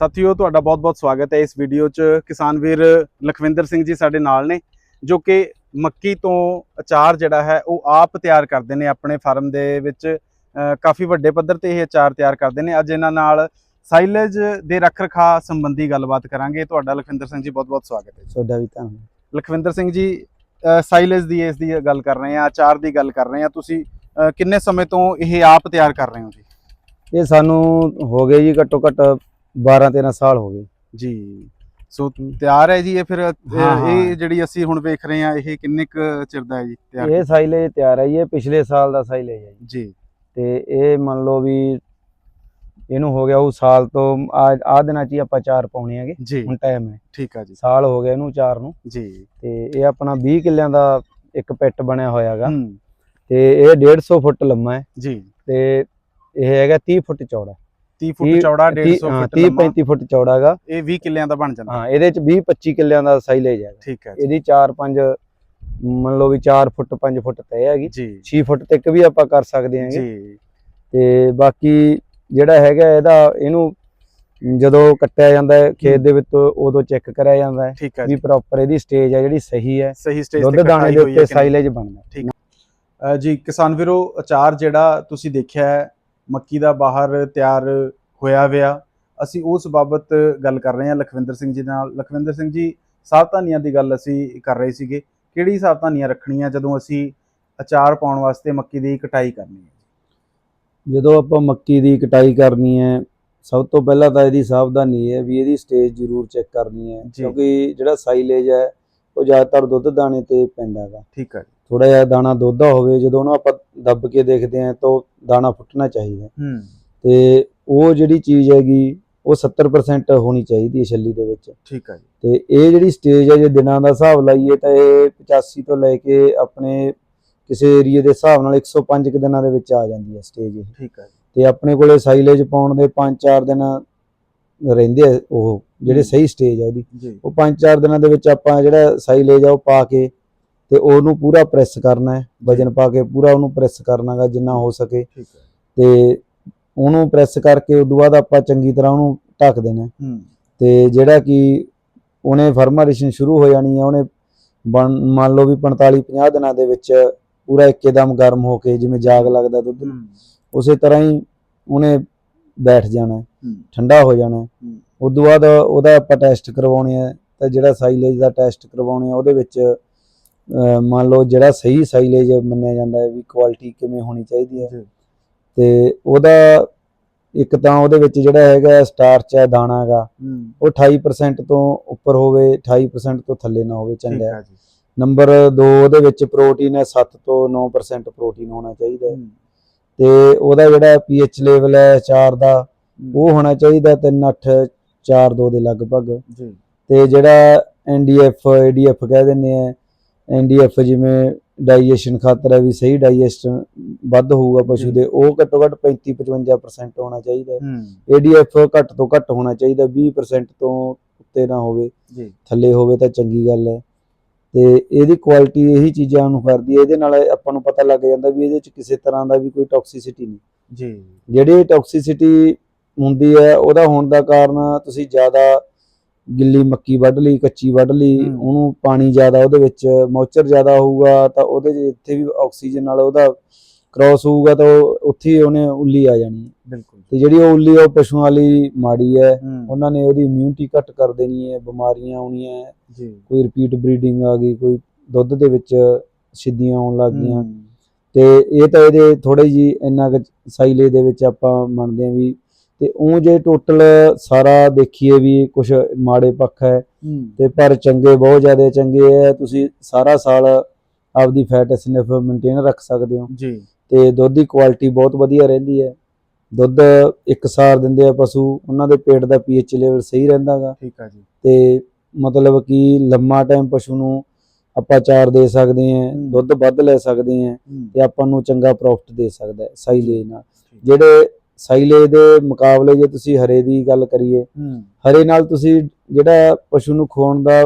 ਸਾਥੀਓ ਤੁਹਾਡਾ ਬਹੁਤ-ਬਹੁਤ ਸਵਾਗਤ ਹੈ ਇਸ ਵੀਡੀਓ 'ਚ। ਕਿਸਾਨ ਵੀਰ ਲਖਵਿੰਦਰ ਸਿੰਘ ਜੀ ਸਾਡੇ ਨਾਲ ਨੇ ਜੋ ਕਿ ਮੱਕੀ ਤੋਂ ਅਚਾਰ ਜਿਹੜਾ ਹੈ ਉਹ ਆਪ ਤਿਆਰ ਕਰਦੇ ਨੇ ਆਪਣੇ ਫਾਰਮ ਦੇ ਵਿੱਚ। ਕਾਫੀ ਵੱਡੇ ਪੱਧਰ ਤੇ ਇਹ ਅਚਾਰ ਤਿਆਰ ਕਰਦੇ ਨੇ। ਅੱਜ ਇਹਨਾਂ ਨਾਲ ਸਾਈਲੇਜ ਦੇ ਰੱਖ-ਰਖਾਅ ਸੰਬੰਧੀ ਗੱਲਬਾਤ ਕਰਾਂਗੇ। ਤੁਹਾਡਾ ਲਖਵਿੰਦਰ ਸਿੰਘ ਜੀ ਬਹੁਤ-ਬਹੁਤ ਸਵਾਗਤ ਹੈ। ਤੁਹਾਡਾ ਵੀ ਧੰਨਵਾਦ। ਲਖਵਿੰਦਰ ਸਿੰਘ ਜੀ ਸਾਈਲੇਜ ਦੀ ਇਸ ਦੀ ਗੱਲ ਕਰ ਰਹੇ ਆ ਅਚਾਰ ਦੀ ਗੱਲ ਕਰ ਰਹੇ ਆ ਤੁਸੀਂ ਕਿੰਨੇ ਸਮੇਂ ਤੋਂ ਇਹ ਆਪ ਤਿਆਰ ਕਰ ਰਹੇ ਹੋ ਜੀ? ਇਹ ਸਾਨੂੰ ਹੋ ਗਏ ਜੀ ਘੱਟੋ ਘੱਟ 12 13 ਸਾਲ ਹੋ ਗਏ। ਜੀ। ਸੋ ਤਿਆਰ ਹੈ ਜੀ ਇਹ ਫਿਰ। ਇਹ ਜਿਹੜੀ ਅਸੀਂ ਹੁਣ ਵੇਖ ਰਹੇ ਹਾਂ ਇਹ ਕਿੰਨੇ ਕੁ ਚਿਰ ਦਾ ਹੈ ਜੀ ਤਿਆਰ? ਇਹ ਸਾਈਲੇਜ ਤਿਆਰ ਹੈ ਇਹ ਪਿਛਲੇ ਸਾਲ ਦਾ ਸਾਈਲੇਜ ਹੈ ਜੀ। ਤੇ ਇਹ ਮੰਨ ਲਓ ਵੀ ਇਹਨੂੰ ਹੋ ਗਿਆ ਉਹ ਸਾਲ ਤੋਂ ਆ ਆ ਦਿਨਾਂ 'ਚ ਹੀ ਆਪਾਂ ਚਾਰ ਪਾਉਣੇ ਹੈਗੇ। ਹੁਣ ਟਾਈਮ ਹੈ। ਠੀਕ ਆ ਜੀ। ਸਾਲ ਹੋ ਗਿਆ ਇਹਨੂੰ ਚਾਰ ਨੂੰ। ਜੀ। ਤੇ ਇਹ ਆਪਣਾ 20 ਕਿੱਲਿਆਂ ਦਾ ਇੱਕ ਪਿੱਟ ਬਣਿਆ ਹੋਇਆ ਹੈਗਾ। ਤੇ ਇਹ 150 ਫੁੱਟ ਲੰਮਾ ਹੈ। ਜੀ। ਤੇ ਇਹ ਹੈਗਾ 30 ਫੁੱਟ ਚੌੜਾ 30 ਫੁੱਟ ਚੌੜਾ 150 30 ਹਾਂ, ਫੁੱਟ 30 ਲੰਮਾ 35 ਫੁੱਟ ਚੌੜਾ ਹੈਗਾ ਇਹ 20 ਕਿੱਲਿਆਂ ਦਾ ਬਣ ਜਾਂਦਾ। ਹਾਂ ਇਹਦੇ 'ਚ 20 25 ਕਿੱਲਿਆਂ ਦਾ ਸਾਈਲੇਜ ਹੈਗਾ ਠੀਕ ਹੈ ਇਹਦੀ 4 5 ਮੰਨ ਲਓ ਵੀ 4 ਫੁੱਟ 5 ਫੁੱਟ ਤੈ ਹੈਗੀ। ਜੀ। 6 ਫੁੱਟ ਤੱਕ ਵੀ ਆਪਾਂ ਕਰ ਸਕਦੇ ਹਾਂਗੇ। ਜੀ। ਤੇ ਬਾਕੀ ਜਿਹੜਾ ਹੈਗਾ ਇਹਦਾ ਇਹਨੂੰ ਜਦੋਂ ਕੱਟਿਆ ਜਾਂਦਾ ਹੈ ਖੇਤ ਦੇ ਵਿੱਚ ਉਦੋਂ ਚੈੱਕ ਕਰਿਆ ਜਾਂਦਾ ਹੈ ਠੀਕ ਵੀ ਪ੍ਰੋਪਰ ਇਹਦੀ ਸਟੇਜ ਹੈ ਜਿਹੜੀ ਸਹੀ ਹੈ। ਸਹੀ ਸਟੇਜ ਦੁੱਧ ਦਾਣੇ ਦੇ ਉੱਤੇ ਸਾਈਲੇਜ ਬਣਦਾ। ਅ, ਜੀ ਕਿਸਾਨ ਵੀਰੋ ਅਚਾਰ ਜਿਹੜਾ ਤੁਸੀਂ ਦੇਖਿਆ ਹੈ ਮੱਕੀ ਦਾ ਬਾਹਰ ਤਿਆਰ ਹੋਇਆ ਵਿਆ। ਅਸੀਂ ਉਸ ਬਾਬਤ ਗੱਲ ਕਰ ਰਹੇ ਹਾਂ ਲਖਵਿੰਦਰ ਸਿੰਘ ਜੀ ਨਾਲ। ਲਖਵਿੰਦਰ ਸਿੰਘ ਜੀ ਸਾਵਧਾਨੀਆਂ ਦੀ ਗੱਲ ਅਸੀਂ ਕਰ ਰਹੇ ਸੀਗੇ। ਕਿਹੜੀ ਸਾਵਧਾਨੀਆਂ ਰੱਖਣੀਆਂ ਜਦੋਂ ਅਸੀਂ ਅਚਾਰ ਪਾਉਣ ਵਾਸਤੇ ਮੱਕੀ ਦੀ ਕਟਾਈ ਕਰਨੀ ਹੈ? ਜਦੋਂ ਆਪਾਂ ਮੱਕੀ ਦੀ ਕਟਾਈ ਕਰਨੀ ਹੈ ਸਭ ਤੋਂ ਪਹਿਲਾਂ ਤਾਂ ਇਹਦੀ ਸਾਵਧਾਨੀ ਹੈ ਵੀ ਇਹਦੀ ਸਟੇਜ ਜ਼ਰੂਰ ਚੈੱਕ ਕਰਨੀ ਹੈ। ਕਿਉਂਕਿ ਜਿਹੜਾ ਸਾਈਲੇਜ ਹੈ ਉਹ ਜ਼ਿਆਦਾਤਰ ਦੁੱਧ ਦਾਣੇ ਤੇ ਪੈਂਦਾ ਹੈਗਾ। ਠੀਕ ਹੈ ਥੋੜਾ ਜਿਹਾ ਦਾਣਾ ਦੋਧਾ ਹੋਵੇ ਜਦੋਂ ਉਹਨੂੰ ਆਪਾਂ ਦੱਬ ਕੇ ਦੇਖਦੇ ਹਾਂ ਤਾਂ ਦਾਣਾ ਫੁੱਟਣਾ ਚਾਹੀਦਾ। ਹੂੰ। ਤੇ ਉਹ ਜਿਹੜੀ ਚੀਜ਼ ਹੈਗੀ ਉਹ 70% ਹੋਣੀ ਚਾਹੀਦੀ ਹੈ ਛੱਲੀ ਦੇ ਵਿੱਚ। ਠੀਕ ਹੈ ਜੀ। ਤੇ ਇਹ ਜਿਹੜੀ ਸਟੇਜ ਹੈ ਜੇ ਦਿਨਾਂ ਦਾ ਹਿਸਾਬ ਲਾਈਏ ਤਾਂ ਇਹ 85 ਤੋਂ ਲੈ ਕੇ ਆਪਣੇ ਕਿਸੇ ਏਰੀਏ ਦੇ ਹਿਸਾਬ ਨਾਲ 105 ਕੁ ਦਿਨਾਂ ਦੇ ਵਿੱਚ ਆ ਜਾਂਦੀ ਹੈ ਸਟੇਜ ਇਹ। ਠੀਕ ਹੈ ਜੀ। ਤੇ ਆਪਣੇ ਕੋਲੇ ਸਾਈਲੇਜ ਪਾਉਣ ਦੇ 5-4 ਦਿਨ ਰਹਿੰਦੇ ਆ ਉਹ ਜਿਹੜੇ। ਸਹੀ ਸਟੇਜ ਆ ਉਹਦੀ। ਉਹ 5-4 ਦਿਨਾਂ ਦੇ ਵਿੱਚ ਆਪਾਂ ਜਿਹੜਾ ਸਾਈਲੇਜ ਆ ਉਹ ਪਾ ਕੇ ਤੇ ਉਹਨੂੰ ਪੂਰਾ ਪ੍ਰੈਸ ਕਰਨਾ ਹੈ ਵਜਨ ਪਾ ਕੇ ਪੂਰਾ ਉਹਨੂੰ ਪ੍ਰੈਸ ਕਰਨਾਗਾ ਜਿੰਨਾ ਹੋ ਸਕੇ। ਤੇ ਉਹਨੂੰ ਪ੍ਰੈਸ ਕਰਕੇ ਉਦੋਂ ਬਾਅਦ ਆਪਾਂ ਚੰਗੀ ਤਰ੍ਹਾਂ ਉਹਨੂੰ ਢੱਕ ਦੇਣਾ ਤੇ ਜਿਹੜਾ ਕਿ ਉਹਨੇ ਫਰਮਾਰੇਸ਼ਨ ਸ਼ੁਰੂ ਹੋ ਜਾਣੀ ਹੈ ਉਹਨੇ ਮੰਨ ਲਓ ਵੀ 45 50 ਦਿਨਾਂ ਦੇ ਵਿੱਚ ਪੂਰਾ ਇੱਕਦਮ ਗਰਮ ਹੋ ਕੇ ਜਿਵੇਂ ਜਾਗ ਲੱਗਦਾ ਦੁੱਧ ਨੂੰ ਉਸੇ ਤਰ੍ਹਾਂ ਹੀ ਉਹਨੇ ਬੈਠ ਜਾਣਾ ਠੰਡਾ ਹੋ ਜਾਣਾ। ਉਦੋਂ ਬਾਅਦ ਉਹਦਾ ਆਪਾਂ ਟੈਸਟ ਕਰਵਾਉਣੇ ਆ ਤਾਂ ਜਿਹੜਾ ਸਾਈਲੇਜ ਦਾ ਟੈਸਟ ਕਰਵਾਉਣੇ ਆ ਉਹਦੇ ਵਿੱਚ ਮੰਨ ਲਓ ਜਿਹੜਾ ਸਹੀ ਸਾਈਲੇਜ ਮੰਨਿਆ ਜਾਂਦਾ ਹੈ ਵੀ ਕੁਆਲਿਟੀ ਕਿਵੇਂ ਹੋਣੀ ਚਾਹੀਦੀ ਹੈ। ਤੇ ਉਹਦਾ ਇੱਕ ਤਾਂ ਉਹਦੇ ਵਿੱਚ ਜਿਹੜਾ ਹੈਗਾ ਸਟਾਰਚ ਹੈ ਦਾਣਾ ਹੈਗਾ ਉਹ 28% ਤੋਂ ਉੱਪਰ ਹੋਵੇ 28% ਤੋਂ ਥੱਲੇ ਨਾ ਹੋਵੇ ਚੰਗਾ ਨੰਬਰ 2 ਉਹਦੇ ਵਿੱਚ ਪ੍ਰੋਟੀਨ ਹੈ 7 ਤੋਂ 9% ਪ੍ਰੋਟੀਨ ਹੋਣਾ ਚਾਹੀਦਾ ਹੈ। ਤੇ ਉਹਦਾ ਜਿਹੜਾ ਪੀਐਚ ਲੈਵਲ ਹੈ 4 ਦਾ ਉਹ ਹੋਣਾ ਚਾਹੀਦਾ 3 8 4 2 ਦੇ ਲਗਭਗ। ਜੀ। ਤੇ ਜਿਹੜਾ ਐਨਡੀਐਫ ਏਡੀਐਫ ਕਹਿ ਦਿੰਦੇ ਆ ਐਨਡੀਐਫ ਜਿਵੇਂ ਡਾਈਜੈਸ਼ਨ ਖਾਤਰ ਹੈ ਵੀ ਸਹੀ ਡਾਈਜੈਸ਼ਨ ਵੱਧ ਹੋਊਗਾ ਪਸ਼ੂ। ਦੇ ਉਹ ਘੱਟੋ ਘੱਟ 35 55% ਹੋਣਾ ਚਾਹੀਦਾ ਹੈ। ਏਡੀਐਫ ਘੱਟ ਤੋਂ ਘੱਟ ਹੋਣਾ ਚਾਹੀਦਾ 20% ਤੋਂ ਉੱਤੇ ਨਾ ਹੋਵੇ। ਜੀ। ਥੱਲੇ ਹੋਵੇ ਤਾਂ ਚੰਗੀ ਗੱਲ ਹੈ। ਤੇ ਇਹਦੀ ਕੁਆਲਿਟੀ ਇਹੀ ਚੀਜ਼ਾਂ ਨੂੰ ਕਰਦੀ ਹੈ ਇਹਦੇ ਨਾਲ ਆਪਾਂ ਨੂੰ ਪਤਾ ਲੱਗ ਜਾਂਦਾ ਵੀ ਇਹਦੇ ਚ ਕਿਸੇ ਤਰ੍ਹਾਂ ਦਾ ਵੀ ਕੋਈ ਟੌਕਸਿਸਿਟੀ ਨਹੀਂ। ਜੀ। ਜਿਹੜੀ ਟੌਕਸਿਸਿਟੀ ਹੁੰਦੀ ਹੈ ਉਹਦਾ ਹੋਣ ਦਾ ਕਾਰਨ ਤੁਸੀਂ ਜ਼ਿਆਦਾ ਗਿੱਲੀ ਮੱਕੀ ਵੱਢ ਲਈ ਕੱਚੀ ਵੱਢ ਲਈ। ਉਹਨੂੰ ਪਾਣੀ ਜ਼ਿਆਦਾ ਉਹਦੇ ਵਿੱਚ ਮੌਇਸਚਰ ਜ਼ਿਆਦਾ ਹੋਊਗਾ ਤਾਂ ਉਹਦੇ ਜਿੱਥੇ ਵੀ ਆਕਸੀਜਨ ਨਾਲ ਉਹਦਾ ਕ੍ਰਾਸ ਹੋਊਗਾ ਤਾਂ ਉੱਥੇ ਉਹਨੇ ਉੱਲੀ ਆ ਜਾਣੀ। ਬਿਲਕੁਲ। ਤੇ ਜਿਹੜੀ ਉਹ ਉੱਲੀ ਆ ਉਹ ਪਸ਼ੂਆਂ ਲਈ ਮਾੜੀ ਹੈ ਉਹਨਾਂ ਨੇ ਉਹਦੀ ਇਮਿਊਨਿਟੀ ਘੱਟ ਕਰ ਦੇਣੀ ਹੈ ਬਿਮਾਰੀਆਂ ਆਉਣੀਆਂ ਜੀ। ਕੋਈ ਰਿਪੀਟ ਬਰੀਡਿੰਗ ਆ ਗਈ ਕੋਈ ਦੁੱਧ ਦੇ ਵਿੱਚ ਸਿੱਧੀਆਂ ਆਉਣ ਲੱਗ ਗਈਆਂ। ਤੇ ਇਹ ਤਾਂ ਇਹਦੇ ਥੋੜੇ ਜੀ ਇੰਨਾ ਕੁ ਸਾਈਲੇ ਦੇ ਵਿੱਚ ਆਪਾਂ ਮੰਨਦੇ ਹਾਂ ਵੀ ਤੇ ਉਹ ਜੇ ਟੋਟਲ ਸਾਰਾ ਦੇਖੀਏ ਵੀ ਕੁਝ ਮਾੜੇ ਪੱਖ ਹੈ ਤੇ ਪਰ ਚੰਗੇ ਬਹੁਤ ਜ਼ਿਆਦਾ ਚੰਗੇ ਹੈ। ਤੁਸੀਂ ਸਾਰਾ ਸਾਲ ਆਪਦੀ ਫੈਟ ਸਨਿਫ ਮੇਨਟੇਨ ਰੱਖ ਸਕਦੇ ਹੋ। ਜੀ। ਤੇ ਦੁੱਧ ਦੀ ਕੁਆਲਿਟੀ ਬਹੁਤ ਵਧੀਆ ਰਹਿੰਦੀ ਹੈ। ਦੁੱਧ ਇੱਕ ਸਾਰ ਦਿੰਦੇ ਆ ਪਸ਼ੂ ਉਹਨਾਂ ਦੇ ਪੇਟ ਦਾ ਪੀਐਚ ਲੈਵਲ ਸਹੀ ਰਹਿੰਦਾਗਾ ਠੀਕ ਹੈ ਜੀ। ਤੇ ਮਤਲਬ ਕਿ ਲੰਮਾ ਟਾਈਮ ਪਸ਼ੂ ਨੂੰ ਆਪਾਂ ਚਾਰ ਦੇ ਸਕਦੇ ਹਮ। ਦੁੱਧ ਵੱਧ ਲੈ ਸਕਦੇ ਹੂੰ ਤੇ ਆਪਾਂ ਨੂੰ ਚੰਗਾ ਪ੍ਰੋਫਿਟ ਦੇ ਸਕਦਾ ਹੈ ਸਾਈਲੇ ਨਾਲ। ਜਿਹੜੇ ਸਾਈਲੇ ਦੇ ਮੁਕਾਬਲੇ ਜੇ ਤੁਸੀਂ ਹਰੇ ਦੀ ਗੱਲ ਕਰੀਏ ਹਰੇ ਨਾਲ ਤੁਸੀਂ ਜਿਹੜਾ ਪਸ਼ੂ ਨੂੰ ਖਵਾਉਣ ਦਾ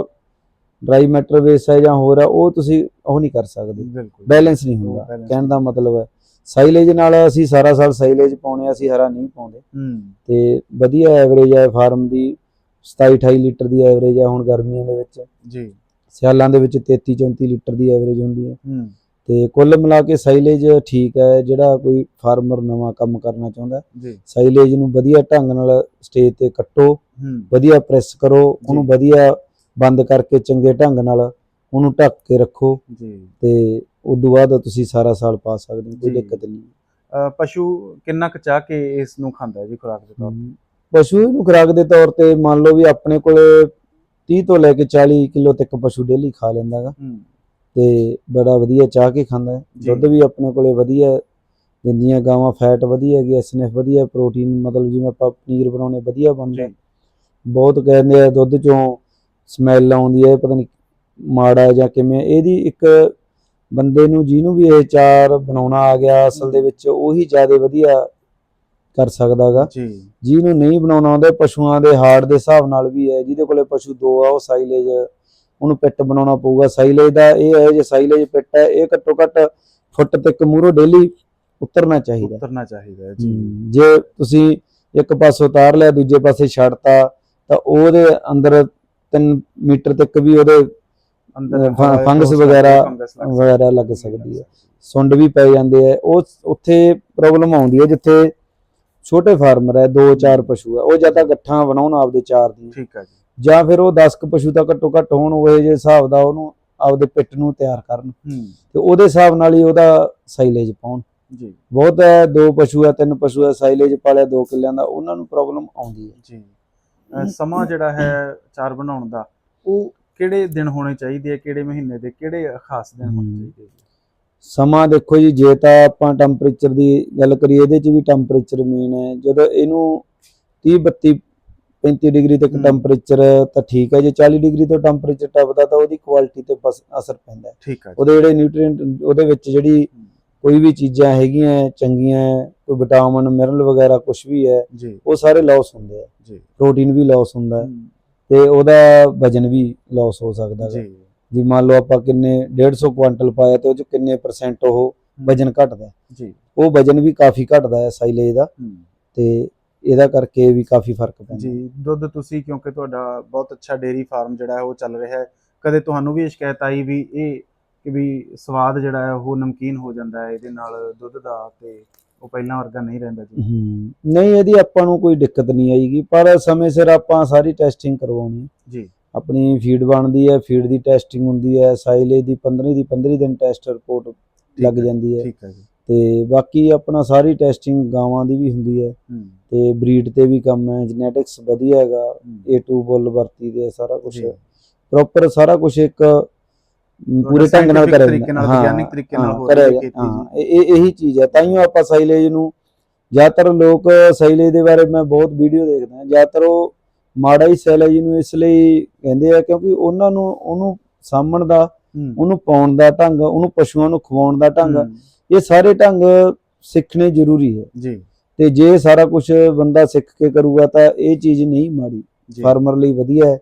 ਡਰਾਈ ਮੈਟਰ ਬੇਸ ਹੈ ਜਾਂ ਹੋਰ ਹੈ ਉਹ ਤੁਸੀਂ ਉਹ ਨਹੀਂ ਕਰ ਸਕਦੇ। ਬੈਲੈਂਸ ਨਹੀਂ ਹੁੰਦਾ। ਕਹਿਣ ਦਾ ਮਤਲਬ ਹੈ ਸਾਈਲੇਜ ਨਾਲ ਅਸੀਂ ਸਾਰਾ ਸਾਲ ਸਾਈਲੇਜ ਪਾਉਣੇ ਅਸੀਂ ਹਰਾ ਨਹੀਂ ਪਾਉਂਦੇ। ਤੇ ਵਧੀਆ ਐਵਰੇਜ ਹੈ ਫਾਰਮ ਦੀ 27 28 ਲੀਟਰ ਦੀ ਐਵਰੇਜ ਹੈ ਹੁਣ ਗਰਮੀਆਂ ਦੇ ਵਿੱਚ। ਜੀ। ਸਿਆਲਾਂ ਦੇ ਵਿੱਚ 33 34 ਲੀਟਰ ਦੀ ਐਵਰੇਜ ਹੁੰਦੀ ਹੂੰ। ਤੇ ਕੁੱਲ ਮਿਲਾ ਕੇ ਸਾਈਲੇਜ ਠੀਕ ਹੈ ਜਿਹੜਾ ਕੋਈ ਫਾਰਮਰ ਨਵਾਂ ਕੰਮ ਕਰਨਾ ਚਾਹੁੰਦਾ ਸਾਈਲੇਜ ਨੂੰ ਵਧੀਆ ਢੰਗ ਨਾਲ ਸਟੇਜ ਤੇ ਕੱਟੋ ਵਧੀਆ ਪ੍ਰੈਸ ਕਰੋ। ਉਹਨੂੰ ਵਧੀਆ ਬੰਦ ਕਰਕੇ ਚੰਗੇ ਢੰਗ ਨਾਲ ਉਹਨੂੰ ਢੱਕ ਕੇ ਰੱਖੋ ਜੀ। ਤੇ ਉਸ ਤੋਂ ਬਾਅਦ ਤੁਸੀਂ ਸਾਰਾ ਸਾਲ ਪਾ ਸਕਦੇ ਹੋ ਕੋਈ। ਦਿੱਕਤ ਨਹੀਂ ਪਸ਼ੂ ਕਿੰਨਾ ਕੁ ਚਾਹ ਕੇ ਇਸ ਨੂੰ ਖਾਂਦਾ ਜੀ ਖੁਰਾਕ ਦੇ ਤੌਰ ਤੇ? ਪਸ਼ੂ ਨੂੰ ਖੁਰਾਕ ਦੇ ਤੌਰ ਤੇ ਮੰਨ ਲਓ ਵੀ ਆਪਣੇ ਕੋਲ 30 ਤੋਂ ਲੈ ਕੇ 40 ਕਿਲੋ ਤੱਕ ਪਸ਼ੂ ਡੇਲੀ ਖਾ ਲੈਂਦਾਗਾ ਹੂੰ। ਤੇ ਬੜਾ ਵਧੀਆ ਚਾਹ ਕੇ ਖਾਂਦਾ ਹੈ। ਦੁੱਧ ਵੀ ਆਪਣੇ ਕੋਲੇ ਵਧੀਆ ਦਿੰਦੀਆਂ ਗਾਵਾਂ ਫੈਟ ਵਧੀਆ ਹੈਗੀ ਐਸਐਨਐਫ ਵਧੀਆ ਪ੍ਰੋਟੀਨ ਮਤਲਬ ਜਿਵੇਂ ਆਪਾਂ ਪਨੀਰ ਬਣਾਉਣੇ ਵਧੀਆ ਬਣਦਾ ਬਹੁਤ ਕਹਿੰਦੇ ਆ ਦੁੱਧ ਚੋਂ ਸਮੈਲ ਆਉਂਦੀ ਹੈ ਪਤਾ ਨਹੀਂ ਮਾੜਾ ਜਾਂ ਕਿਵੇਂ ਇਹਦੀ ਇੱਕ ਬੰਦੇ ਨੂੰ ਜਿਹਨੂੰ ਵੀ ਇਹ ਚਾਰ ਬਣਾਉਣਾ ਆ ਗਿਆ ਅਸਲ ਦੇ ਵਿੱਚ ਉਹੀ ਜ਼ਿਆਦਾ ਵਧੀਆ ਕਰ ਸਕਦਾਗਾ ਜੀ। ਜਿਹਨੂੰ ਨਹੀਂ ਬਣਾਉਣਾ ਆਉਂਦਾ ਪਸ਼ੂਆਂ ਦੇ ਹਾਰਟ ਦੇ ਹਿਸਾਬ ਨਾਲ ਵੀ ਹੈ ਜਿਹਦੇ ਕੋਲੇ ਪਸ਼ੂ ਦੋ ਆ ਉਹ ਸਾਈਲੇਜ ਉਹਨੂੰ ਪਿੱਟ ਬਣਾਉਣਾ ਪਊਗਾ। ਸਾਈਲੇਜ ਦਾ ਇਹ ਹੈ ਜੇ ਸਾਈਲੇਜ ਪਿੱਟ ਹੈ ਇਹ ਘੱਟੋ ਘੱਟ ਫੁੱਟ ਤੱਕ ਮੂਰੋ ਡੇਲੀ ਉਤਰਨਾ ਚਾਹੀਦਾ। ਉਤਰਨਾ ਚਾਹੀਦਾ ਜੀ। ਜੇ ਤੁਸੀਂ ਇੱਕ ਪਾਸੇ ਉਤਾਰ ਲਿਆ ਦੂਜੇ ਪਾਸੇ ਛੱਡਤਾ ਤਾਂ ਉਹਦੇ ਅੰਦਰ 3 ਮੀਟਰ ਤੱਕ ਵੀ ਉਹਦੇ ਅੰਦਰ ਫੰਗਸ ਵਗੈਰਾ- ਵਗੈਰਾ ਲੱਗ ਸਕਦੀ ਹੈ। ਸੁੰਡ ਵੀ ਪੈ ਜਾਂਦੇ ਆ। ਉਹ ਉੱਥੇ ਪ੍ਰੋਬਲਮ ਆਉਂਦੀ ਹੈ ਜਿੱਥੇ ਛੋਟੇ ਫਾਰਮਰ ਹੈ ਦੋ ਚਾਰ ਪਸ਼ੂ ਹੈ ਉਹ ਜਾਂ ਤਾਂ ਗੱਠਾਂ ਬਣਾਉਣ ਆਪਦੇ ਚਾਰ ਦੀ ਠੀਕ ਹੈ ਜੀ। ਜਾਂ ਫਿਰ ਉਹ 10 ਕੁ ਪਸ਼ੂ ਤਾਂ ਘੱਟੋ ਘੱਟ ਹੋਣ ਉਹ ਜੇ ਹਿਸਾਬ ਦਾ ਉਹਨੂੰ ਆਪਦੇ ਪਿੱਟ ਨੂੰ ਤਿਆਰ ਕਰਨ। ਤੇ ਉਹਦੇ ਹਿਸਾਬ ਨਾਲ ਹੀ ਉਹਦਾ ਸਾਈਲੇਜ ਪਾਉਣ। ਜੀ। ਬਹੁਤ ਹੈ ਦੋ ਪਸ਼ੂ ਹੈ ਤਿੰਨ ਪਸ਼ੂ ਹੈ ਸਾਈਲੇਜ ਪਾਲਿਆ ਦੋ ਕਿੱਲਿਆਂ ਦਾ ਉਹਨਾਂ ਨੂੰ ਪ੍ਰੋਬਲਮ ਆਉਂਦੀ ਹੈ। ਜੀ। ਸਮਾਂ ਜਿਹੜਾ ਹੈ ਚਾਰ ਬਣਾਉਣ ਦਾ ਉਹ ਕਿਹੜੇ ਦਿਨ ਹੋਣੇ ਚਾਹੀਦੇ ਆ ਕਿਹੜੇ ਮਹੀਨੇ ਦੇ ਕਿਹੜੇ ਖਾਸ ਦਿਨ ਹੋਣੇ। ਚਾਹੀਦੇ ਸਮਾਂ ਦੇਖੋ ਜੀ ਜੇ ਤਾਂ ਆਪਾਂ ਟੈਂਪਰੇਚਰ ਦੀ ਗੱਲ ਕਰੀਏ ਇਹਦੇ 'ਚ ਵੀ ਟੈਂਪਰੇਚਰ ਮੇਨ ਹੈ। ਜਦੋਂ ਇਹਨੂੰ 30 32 35 ਡਿਗਰੀ ਤੱਕ। ਟੈਂਪਰੇਚਰ ਤਾਂ ਠੀਕ ਹੈ ਜੇ 40 ਡਿਗਰੀ ਤੋਂ ਟੈਂਪਰੇਚਰ ਟੱਪਦਾ ਤਾਂ ਉਹਦੀ ਕੁਆਲਿਟੀ ਤੇ ਅਸਰ ਪੈਂਦਾ ਠੀਕ ਹੈ ਉਹਦੇ ਜਿਹੜੇ ਨਿਊਟ੍ਰੀਐਂਟ ਉਹਦੇ ਵਿੱਚ ਜਿਹੜੀ ਕੋਈ ਵੀ ਚੀਜ਼ਾਂ ਹੈਗੀਆਂ ਚੰਗੀਆਂ ਕੋਈ ਵਿਟਾਮਿਨ ਮਿਨਰਲ ਵਗੈਰਾ ਕੁਝ ਵੀ ਹੈ ਉਹ ਸਾਰੇ ਲਾਸ ਹੁੰਦੇ ਆ। ਜੀ। ਪ੍ਰੋਟੀਨ ਵੀ ਲਾਸ ਹੁੰਦਾ ਤੇ ਉਹਦਾ ਵਜਨ ਵੀ ਲਾਸ ਹੋ ਸਕਦਾ ਜੀ। ਜੀ ਮੰਨ ਲਓ ਆਪਾਂ ਕਿੰਨੇ 150 ਕੁਆਂਟਲ ਪਾਇਆ ਤੇ ਉਹ ਚ ਕਿੰਨੇ ਪਰਸੈਂਟ ਉਹ ਵਜਨ ਘਟਦਾ। ਜੀ। ਉਹ ਵਜਨ ਵੀ ਕਾਫੀ ਘਟਦਾ ਹੈ ਸਾਈਲੇਜ ਦਾ। ਤੇ ਇਹਦਾ ਕਰਕੇ ਵੀ ਕਾਫੀ ਫ਼ਰਕ ਪੈਂਦਾ। ਜੀ ਦੁੱਧ ਤੁਸੀਂ ਕਿਉਂਕਿ ਤੁਹਾਡਾ ਬਹੁਤ ਅੱਛਾ ਡੇਰੀ ਫਾਰਮ ਜਿਹੜਾ ਹੈ ਉਹ ਚੱਲ ਰਿਹਾ ਹੈ। ਕਦੇ ਤੁਹਾਨੂੰ ਵੀ ਇਹ ਸ਼ਿਕਾਇਤ ਆਈ ਵੀ ਇਹ ਕਿ ਵੀ ਸਵਾਦ ਜਿਹੜਾ ਹੈ ਉਹ ਨਮਕੀਨ ਹੋ ਜਾਂਦਾ ਹੈ ਇਹਦੇ ਨਾਲ ਦੁੱਧ ਦਾ ਤੇ ਉਹ ਪਹਿਲਾਂ ਵਰਗਾ ਨਹੀਂ ਰਹਿੰਦਾ ਜੀ। ਹੂੰ ਨਹੀਂ ਇਹਦੀ ਆਪਾਂ ਨੂੰ ਕੋਈ ਦਿੱਕਤ ਨਹੀਂ ਆਏਗੀ ਪਰ ਸਮੇਂ ਸਿਰ ਆਪਾਂ ਸਾਰੀ ਟੈਸਟਿੰਗ ਕਰਵਾਉਣੀ ਜੀ। ਆਪਣੀ ਫੀਡ ਬਣਦੀ ਹੈ ਫੀਡ ਦੀ ਟੈਸਟਿੰਗ ਹੁੰਦੀ ਹੈ ਸਾਈਲੇਜ ਦੀ 15 ਦੀ 15 ਦਿਨ ਟੈਸਟ ਰਿਪੋਰਟ ਲੱਗ ਜਾਂਦੀ ਹੈ। ਠੀਕ ਹੈ ਜੀ। ਤੇ ਬਾਕੀ ਆਪਣਾ ਸਾਰੀ ਟੈਸਟਿੰਗ ਗਾਵਾਂ ਦੀ ਵੀ ਹੁੰਦੀ ਹੈ। ਤੇ ਬਰੀਡ ਤੇ ਵੀ ਕੰਮ ਹੈ ਜੈਨੇਟਿਕਸ ਵਧੀਆ ਹੈਗਾ ਹਮ, A2 ਬੁੱਲ ਵਰਤੀ ਦੇ ਸਾਰਾ ਕੁਝ ਪ੍ਰੋਪਰ ਸਾਰਾ ਕੁਝ ਇੱਕ ਪੂਰੇ ਢੰਗ ਨਾਲ ਕਰਿਆ ਤਰੀਕੇ ਨਾਲ, ਵਿਗਿਆਨਿਕ ਤਰੀਕੇ ਨਾਲ ਹਾਂ, ਰਹੀ ਹੈ ਹਾਂ, ਇਹ ਇਹ- ਚੀਜ਼ ਹੈ ਤਾਈਓ ਆਪਾਂ ਸਾਈਲੇਜ ਨੂੰ ਜ਼ਿਆਦਾਤਰ ਲੋਕ ਸਾਈਲੇਜ ਦੇ ਬਾਰੇ ਮੈਂ ਬਹੁਤ ਵੀਡੀਓ ਦੇਖਦਾ ਹਾਂ। ਜ਼ਿਆਦਾਤਰ ਉਹ ਮਾੜਾ ਹੀ ਸਾਈਲੇਜ ਨੂੰ ਇਸ ਲਈ ਕਹਿੰਦੇ ਆ ਕਿਉਂਕਿ ਉਹਨਾਂ ਨੂੰ ਉਹਨੂੰ ਸਾਂਭਣ ਦਾ ਉਹਨੂੰ ਪਾਉਣ ਦਾ ਢੰਗ ਉਹਨੂੰ ਪਸ਼ੂਆਂ ਨੂੰ ਖਵਾਉਣ ਦਾ ਢੰਗ ਇਹ ਸਾਰੇ ਢੰਗ ਸਿੱਖਣੇ ਜ਼ਰੂਰੀ ਹੈ। ਜੀ। ਤੇ ਜੇ ਸਾਰਾ ਕੁਝ ਬੰਦਾ ਸਿੱਖ ਕੇ ਕਰੂਗਾ ਤਾਂ ਇਹ ਚੀਜ਼ ਨਹੀਂ ਮਾੜੀ। ਫਾਰਮਰ ਲਈ ਵਧੀਆ ਹੈ।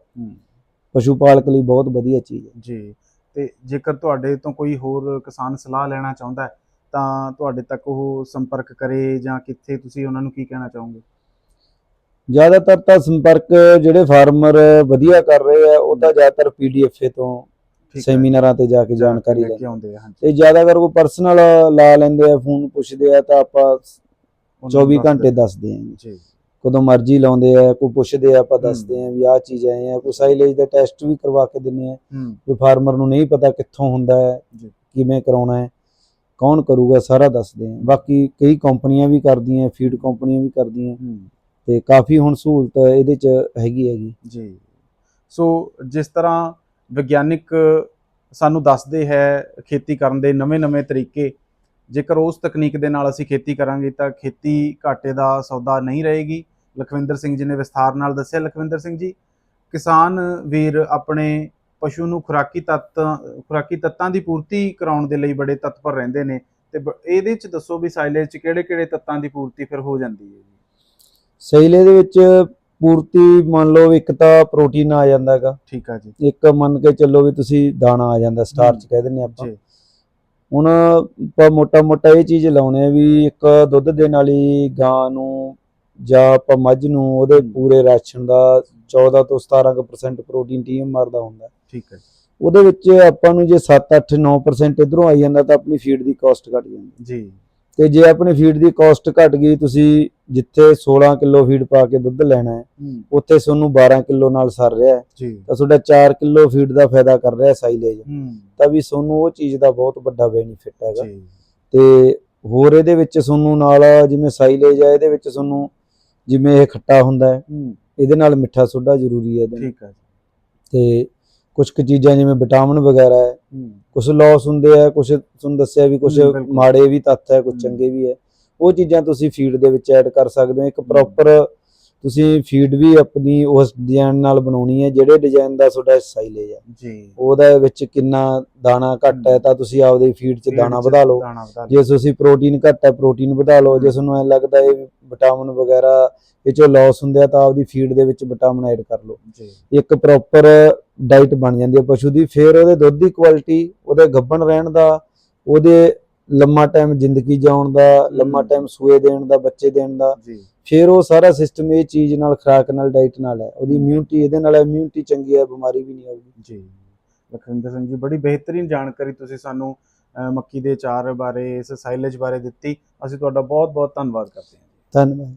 ਪਸ਼ੂ ਪਾਲਕ ਲਈ ਬਹੁਤ ਵਧੀਆ ਚੀਜ਼ ਹੈ। ਜੀ। ਤੇ ਜੇਕਰ ਤੁਹਾਡੇ ਤੋਂ ਕੋਈ ਹੋਰ ਕਿਸਾਨ ਸਲਾਹ ਲੈਣਾ ਚਾਹੁੰਦਾ ਹੈ ਤਾਂ ਤੁਹਾਡੇ ਤੱਕ ਉਹ ਸੰਪਰਕ ਕਰੇ ਜਾਂ ਕਿੱਥੇ ਤੁਸੀਂ ਉਹਨਾਂ ਨੂੰ ਕੀ ਕਹਿਣਾ ਚਾਹੋਗੇ? ਜ਼ਿਆਦਾਤਰ ਤਾਂ ਸੰਪਰਕ ਜਿਹੜੇ ਫਾਰਮਰ ਵਧੀਆ ਕਰ ਰਹੇ ਆ ਉਹ ਤਾਂ ਜ਼ਿਆਦਾਤਰ ਪੀਡੀਐਫ ਤੋਂ। ਸੈਮੀਨਾਰਾਂ ਤੇ ਜਾ ਕੇ ਜਾਣਕਾਰੀ ਲੈ ਕੇ ਆਉਂਦੇ ਆ ਤੇ ਜ਼ਿਆਦਾ ਅਗਰ ਕੋਈ ਪਰਸਨਲ ਲਾ ਲੈਂਦੇ ਆ ਫੋਨ ਪੁੱਛਦੇ ਆ ਤਾਂ ਆਪਾਂ ਉਹਨਾਂ ਨੂੰ 24 ਦੱਸ ਘੰਟੇ। ਦੱਸਦੇ ਆ ਜੀ। ਕਦੋਂ ਮਰਜ਼ੀ ਲਾਉਂਦੇ ਆ ਕੋਈ ਪੁੱਛਦੇ ਆ ਆਪਾਂ। ਦੱਸਦੇ ਆ ਵੀ ਆਹ ਚੀਜ਼ ਆਏ ਆ ਕੋਈ ਸਾਈਲੇਜ ਦਾ ਟੈਸਟ ਵੀ ਕਰਵਾ ਕੇ ਦਿੰਨੇ ਆ। ਵੀ ਫਾਰਮਰ ਨੂੰ ਨਹੀਂ ਪਤਾ ਕਿੱਥੋਂ ਹੁੰਦਾ ਹੈ। ਕਿਵੇਂ ਕਰਾਉਣਾ ਹੈ ਕੌਣ ਕਰੂਗਾ ਸਾਰਾ ਦੱਸਦੇ ਆ। ਬਾਕੀ ਕਈ ਕੰਪਨੀਆਂ ਵੀ ਕਰਦੀਆਂ ਫੀਡ ਕੰਪਨੀਆਂ ਵੀ ਕਰਦੀਆਂ। ਤੇ ਕਾਫੀ ਹੁਣ ਸਹੂਲਤ ਇਹਦੇ ਚ ਹੈਗੀ ਹੈਗੀ। ਜੀ। ਸੋ ਜਿਸ ਤਰ੍ਹਾਂ ਵਿਗਿਆਨਿਕ ਸਾਨੂੰ ਦੱਸਦੇ ਹੈ ਖੇਤੀ ਕਰਨ ਦੇ ਨਵੇਂ-ਨਵੇਂ ਤਰੀਕੇ। ਜੇਕਰ ਉਸ ਤਕਨੀਕ ਦੇ ਨਾਲ ਅਸੀਂ ਖੇਤੀ ਕਰਾਂਗੇ ਤਾਂ ਖੇਤੀ ਘਾਟੇ ਦਾ ਸੌਦਾ ਨਹੀਂ ਰਹੇਗੀ। ਲਖਵਿੰਦਰ ਸਿੰਘ ਜੀ ਨੇ ਵਿਸਥਾਰ ਨਾਲ ਦੱਸਿਆ। ਲਖਵਿੰਦਰ ਸਿੰਘ ਜੀ, ਕਿਸਾਨ ਵੀਰ ਆਪਣੇ ਪਸ਼ੂ ਨੂੰ ਖੁਰਾਕੀ ਤੱਤ, ਖੁਰਾਕੀ ਤੱਤਾਂ ਦੀ ਪੂਰਤੀ ਕਰਾਉਣ ਦੇ ਲਈ ਬੜੇ ਤਤਪਰ ਰਹਿੰਦੇ ਨੇ। ਤੇ ਬ- ਇਹਦੇ ਚ ਦੱਸੋ ਵੀ ਸਾਈਲੇਜ ਚ ਕਿਹੜੇ-ਕਿਹੜੇ ਤੱਤਾਂ ਦੀ ਪੂਰਤੀ ਫਿਰ ਹੋ ਜਾਂਦੀ ਹੈ ਜੀ? ਸੈਲੇ ਦੇ ਵਿੱਚ ਪੂਰਤੀ ਮੰਨ ਲਓ ਇੱਕ ਤਾਂ ਪ੍ਰੋਟੀਨ ਆ ਜਾਂਦਾ ਹੈਗਾ। ਠੀਕ ਆ ਜੀ। ਇੱਕ ਮੰਨ ਕੇ ਚੱਲੋ ਵੀ ਤੁਸੀਂ ਦਾਣਾ ਆ ਜਾਂਦਾ ਸਟਾਰਚ ਕਹਿ ਦਿੰਦੇ ਆਪਾਂ। ਜੀ। ਹੁਣ ਆਪਾਂ ਮੋਟਾ ਮੋਟਾ ਇਹ ਚੀਜ਼ ਲਾਉਣੇ ਵੀ ਇੱਕ ਦੁੱਧ ਦੇਣ ਵਾਲੀ ਗਾਂ ਨੂੰ ਜਾਂ ਆਪਾਂ ਮੱਝ ਨੂੰ ਉਹਦੇ। ਪੂਰੇ ਰਾਸ਼ਨ ਦਾ 14 ਤੋਂ 17% ਪ੍ਰੋਟੀਨ ਟੀਐਮਆਰ ਦਾ ਹੁੰਦਾ। ਠੀਕ ਹੈ ਉਹਦੇ ਵਿੱਚ ਆਪਾਂ ਨੂੰ ਜੇ 7 8 9% ਇਧਰੋਂ ਆਈ ਜਾਂਦਾ ਤਾਂ ਆਪਣੀ ਫੀਡ ਦੀ ਕਾਸਟ ਘਟ ਜਾਂਦੀ। ਜੀ। ਤੇ ਜੇ ਆਪਣੀ ਫੀਡ ਦੀ ਕਾਸਟ ਘਟ ਗਈ ਤੁਸੀਂ ਜਿੱਥੇ 16 ਕਿਲੋ ਫੀਡ ਪਾ ਕੇ ਦੁੱਧ ਲੈਣਾ ਹੈ ਉੱਥੇ ਤੁਹਾਨੂੰ 12 ਕਿਲੋ ਨਾਲ ਸਰ ਰਿਹਾ ਹੈ। ਤਾਂ ਤੁਹਾਡਾ 4 ਕਿਲੋ ਫੀਡ ਦਾ ਫਾਇਦਾ ਕਰ ਰਿਹਾ ਸਾਈਲੇਜ ਤਾਂ ਵੀ ਤੁਹਾਨੂੰ ਉਹ ਚੀਜ਼ ਦਾ ਬਹੁਤ ਵੱਡਾ ਬੈਨੀਫਿਟ ਹੈਗਾ। ਤੇ ਹੋਰ ਇਹਦੇ ਵਿੱਚ ਤੁਹਾਨੂੰ ਨਾਲ ਜਿਵੇਂ ਸਾਈਲੇਜ ਹੈ ਇਹਦੇ ਵਿੱਚ ਤੁਹਾਨੂੰ ਜਿਵੇਂ ਇਹ ਖੱਟਾ ਹੁੰਦਾ ਹੈ ਇਹਦੇ ਨਾਲ ਮਿੱਠਾ ਸੋਡਾ ਜ਼ਰੂਰੀ ਹੈ ਠੀਕ ਹੈ ਤੇ ਕੁਝ ਕੁ ਚੀਜ਼ਾਂ ਜਿਵੇਂ ਵਿਟਾਮਿਨ ਵਗੈਰਾ ਹੈ ਕੁਝ ਲਾਸ ਹੁੰਦੇ ਆ ਕੁਝ ਤੁਹਾਨੂੰ ਦੱਸਿਆ ਵੀ ਕੁਝ। ਮਾੜੇ ਵੀ ਤੱਤ ਹੈ ਕੁਝ। ਚੰਗੇ ਵੀ ਹੈ ਉਹ ਚੀਜ਼ਾਂ ਤੁਸੀਂ ਫੀਡ ਦੇ ਵਿੱਚ ਐਡ ਕਰ ਸਕਦੇ ਹੋ ਇੱਕ ਪ੍ਰੋਪਰ ਤੁਸੀਂ ਫੀਡ ਵੀ ਆਪਣੀ ਉਸ ਡਿਜ਼ਾਈਨ ਨਾਲ ਬਣਾਉਣੀ ਹੈ ਜਿਹੜੇ ਡਿਜ਼ਾਈਨ ਦਾ ਤੁਹਾਡਾ ਸਾਈਲੇਜ ਹੈ ਜੀ। ਉਹਦੇ ਵਿੱਚ ਕਿੰਨਾ ਦਾਣਾ ਘੱਟ ਹੈ ਤਾਂ ਤੁਸੀਂ ਆਪਦੀ ਫੀਡ 'ਚ ਦਾਣਾ ਵਧਾ ਲਓ। ਜੇ ਤੁਸੀਂ ਪ੍ਰੋਟੀਨ ਘੱਟ ਹੈ ਪ੍ਰੋਟੀਨ ਵਧਾ ਲਓ। ਜੇ ਤੁਹਾਨੂੰ ਐ ਲੱਗਦਾ ਹੈ ਵਿਟਾਮਿਨ ਵਗੈਰਾ ਇਹ ਚੋਂ ਲਾਸ ਹੁੰਦੇ ਆ ਤਾਂ ਆਪਦੀ ਫੀਡ ਦੇ ਵਿੱਚ ਵਿਟਾਮਿਨ ਐਡ ਕਰ ਲਓ। ਜੀ। ਇੱਕ ਪ੍ਰੋਪਰ ਡਾਈਟ ਬਣ ਜਾਂਦੀ ਹੈ ਪਸ਼ੂ ਦੀ। ਫਿਰ ਉਹਦੇ ਦੁੱਧ ਦੀ ਕੁਆਲਿਟੀ ਉਹਦੇ ਗੱਭਣ ਰਹਿਣ ਦਾ ਉਹਦੇ ਲੰਮਾ ਟਾਈਮ ਜ਼ਿੰਦਗੀ ਜਿਉਣ ਦਾ ਲੰਮਾ। ਟਾਈਮ ਸੂਏ ਦੇਣ ਦਾ ਬੱਚੇ ਦੇਣ ਦਾ। ਜੀ। ਫਿਰ ਉਹ ਸਾਰਾ ਸਿਸਟਮ ਇਹ ਚੀਜ਼ ਨਾਲ ਖੁਰਾਕ ਨਾਲ ਡਾਈਟ ਨਾਲ ਹੈ। ਉਹਦੀ ਇਮਿਊਨਿਟੀ ਇਹਦੇ ਨਾਲ ਇਮਿਊਨਿਟੀ ਚੰਗੀ ਹੈ ਬਿਮਾਰੀ ਵੀ ਨਹੀਂ ਆਊਗੀ। ਜੀ। ਲਖਵਿੰਦਰ ਸਿੰਘ ਜੀ ਬੜੀ ਬਿਹਤਰੀਨ ਜਾਣਕਾਰੀ ਤੁਸੀਂ ਸਾਨੂੰ ਮੱਕੀ ਦੇ ਚਾਰ ਬਾਰੇ ਇਸ ਸਾਈਲੇਜ ਬਾਰੇ ਦਿੱਤੀ। ਅਸੀਂ ਤੁਹਾਡਾ ਬਹੁਤ ਬਹੁਤ ਧੰਨਵਾਦ ਕਰਦੇ ਹਾਂ। ਧੰਨਵਾਦ।